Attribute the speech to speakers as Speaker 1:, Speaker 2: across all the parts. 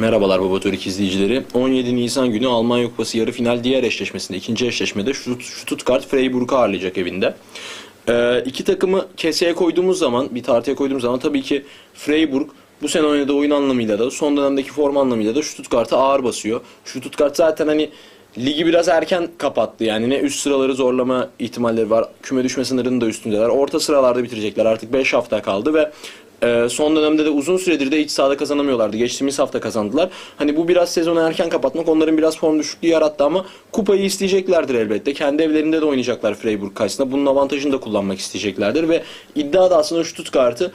Speaker 1: Merhabalar Baba Türk izleyicileri. 17 Nisan günü Almanya Kupası yarı final diğer eşleşmesinde, ikinci eşleşmede Stutt- Stuttgart Freiburg'u ağırlayacak evinde. Ee, iki takımı keseye koyduğumuz zaman, bir tartıya koyduğumuz zaman tabii ki Freiburg bu sene oynadığı oyun anlamıyla da, son dönemdeki form anlamıyla da Stuttgart'a ağır basıyor. Stuttgart zaten hani ligi biraz erken kapattı. Yani ne üst sıraları zorlama ihtimalleri var. Küme düşme sınırının da üstündeler. Orta sıralarda bitirecekler. Artık 5 hafta kaldı ve ee, son dönemde de uzun süredir de iç sahada kazanamıyorlardı. Geçtiğimiz hafta kazandılar. Hani bu biraz sezonu erken kapatmak onların biraz form düşüklüğü yarattı ama kupayı isteyeceklerdir elbette. Kendi evlerinde de oynayacaklar Freiburg karşısında. Bunun avantajını da kullanmak isteyeceklerdir ve iddia da aslında Stuttgart'ı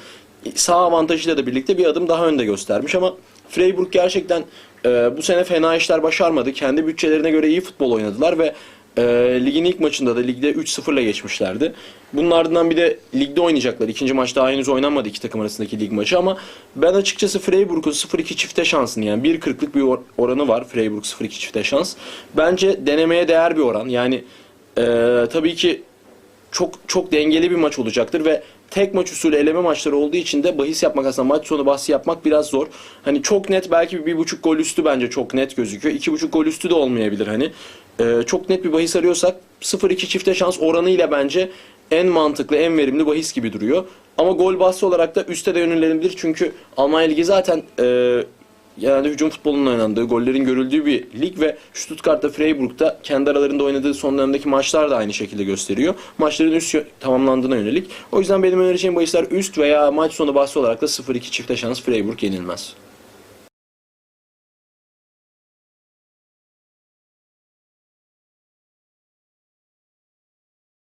Speaker 1: sağ avantajıyla da birlikte bir adım daha önde göstermiş ama Freiburg gerçekten e, bu sene fena işler başarmadı. Kendi bütçelerine göre iyi futbol oynadılar ve e, ligin ilk maçında da ligde 3-0 ile geçmişlerdi. Bunun ardından bir de ligde oynayacaklar. İkinci maç daha henüz oynanmadı iki takım arasındaki lig maçı ama ben açıkçası Freiburg'un 0-2 çifte şansını yani 1.40'lık bir or- oranı var Freiburg 0-2 çifte şans. Bence denemeye değer bir oran. Yani e, tabii ki çok çok dengeli bir maç olacaktır ve tek maç usulü eleme maçları olduğu için de bahis yapmak aslında maç sonu bahsi yapmak biraz zor. Hani çok net belki bir buçuk gol üstü bence çok net gözüküyor. İki buçuk gol üstü de olmayabilir hani. Ee, çok net bir bahis arıyorsak 0-2 çifte şans oranıyla bence en mantıklı, en verimli bahis gibi duruyor. Ama gol bahsi olarak da üste de yönelenebilir. Çünkü Almanya Ligi zaten e, genelde hücum futbolunun oynandığı, gollerin görüldüğü bir lig ve Stuttgart'ta Freiburg'da kendi aralarında oynadığı son dönemdeki maçlar da aynı şekilde gösteriyor. Maçların üst tamamlandığına yönelik. O yüzden benim önereceğim bahisler üst veya maç sonu bahsi olarak da 0-2 çifte şans Freiburg yenilmez.